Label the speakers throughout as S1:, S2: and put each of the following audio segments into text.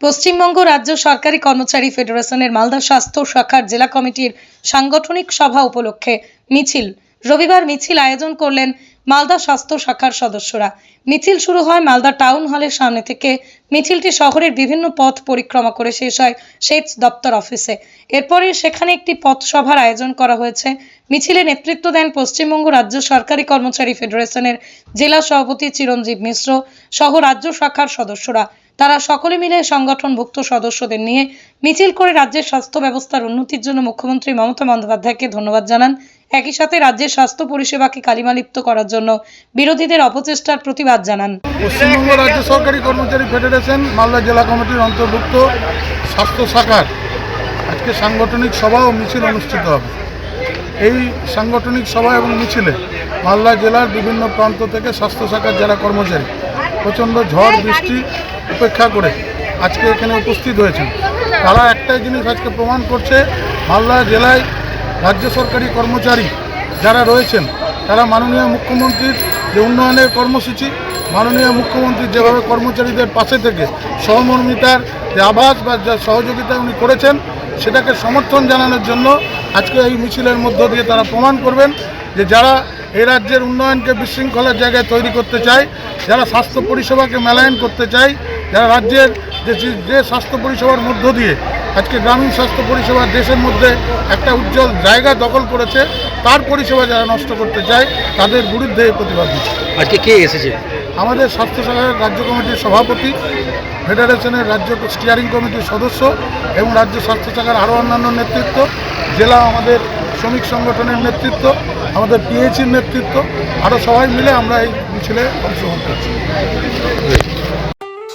S1: পশ্চিমবঙ্গ রাজ্য সরকারি কর্মচারী ফেডারেশনের মালদা স্বাস্থ্য শাখার জেলা কমিটির সাংগঠনিক সভা উপলক্ষে মিছিল। রবিবার মিছিল আয়োজন করলেন মালদা স্বাস্থ্য শাখার সদস্যরা। মিছিল শুরু হয় মালদা টাউন হলের সামনে থেকে। মিছিলটি শহরের বিভিন্ন পথ পরিক্রমা করে শেষ হয় সেচ দপ্তর অফিসে। এরপরে সেখানে একটি পথসভার আয়োজন করা হয়েছে। মিছিলে নেতৃত্ব দেন পশ্চিমবঙ্গ রাজ্য সরকারি কর্মচারী ফেডারেশনের জেলা সভাপতি চিরঞ্জীব মিশ্র সহ রাজ্য শাখার সদস্যরা। তারা সকলে মিলে সংগঠনভুক্ত সদস্যদের নিয়ে মিছিল করে রাজ্যের স্বাস্থ্য ব্যবস্থার উন্নতির জন্য মুখ্যমন্ত্রী মমতা বন্দ্যোপাধ্যায়কে ধন্যবাদ জানান। একই সাথে রাজ্যের স্বাস্থ্য পরিষেবাকে কালিমালিপ্ত করার জন্য বিরোধীদের অপচেষ্টার প্রতিবাদ জানান।
S2: পশ্চিমবঙ্গ রাজ্য সরকারি কর্মচারী ফেডারেশন, মালদা জেলা কমিটির অন্তর্ভুক্ত স্বাস্থ্য শাখার আজকে সাংগঠনিক সভা ও মিছিল অনুষ্ঠিত হবে। এই সাংগঠনিক সভা এবং মিছিলে মালদা জেলার বিভিন্ন প্রান্ত থেকে স্বাস্থ্য শাখার যারা কর্মচারী, প্রচণ্ড ঝড়, বৃষ্টি উপেক্ষা করে আজকে এখানে উপস্থিত হয়েছেন। তারা একটাই জিনিস আজকে প্রমাণ করছে, মালদা জেলায় রাজ্য সরকারি কর্মচারী যারা রয়েছেন, তারা মাননীয় মুখ্যমন্ত্রীর যে উন্নয়নের কর্মসূচি, মাননীয় মুখ্যমন্ত্রী যেভাবে কর্মচারীদের পাশে থেকে সহমর্মিতার যে আভাস বা যা সহযোগিতা উনি করেছেন, সেটাকে সমর্থন জানানোর জন্য আজকে এই মিছিলের মধ্য দিয়ে তারা প্রমাণ করবেন যে যারা এই রাজ্যের উন্নয়নকে বিশৃঙ্খলার জায়গায় তৈরি করতে চায়, যারা স্বাস্থ্য পরিষেবাকে মেলায়ন করতে চায় যারা রাজ্যের যে যে স্বাস্থ্য পরিষেবার মধ্য দিয়ে আজকে গ্রামীণ স্বাস্থ্য পরিষেবা দেশের মধ্যে একটা উজ্জ্বল জায়গা দখল করেছে তার পরিষেবা যারা নষ্ট করতে চায় তাদের বিরুদ্ধে প্রতিবাদ
S3: আজকে কে এসেছে?
S2: আমাদের স্বাস্থ্য শাখার রাজ্য কমিটির সভাপতি ফেডারেশনের রাজ্য স্টিয়ারিং কমিটির সদস্য এবং রাজ্য স্বাস্থ্য শাখার আরও অন্যান্য নেতৃত্ব জেলা আমাদের শ্রমিক সংগঠনের নেতৃত্ব আমাদের পিএইচির নেতৃত্ব আরও সবাই মিলে আমরা এই মিছিলে অংশগ্রহণ করছি।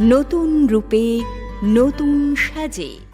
S4: নতুন রূপে নতুন সাজে।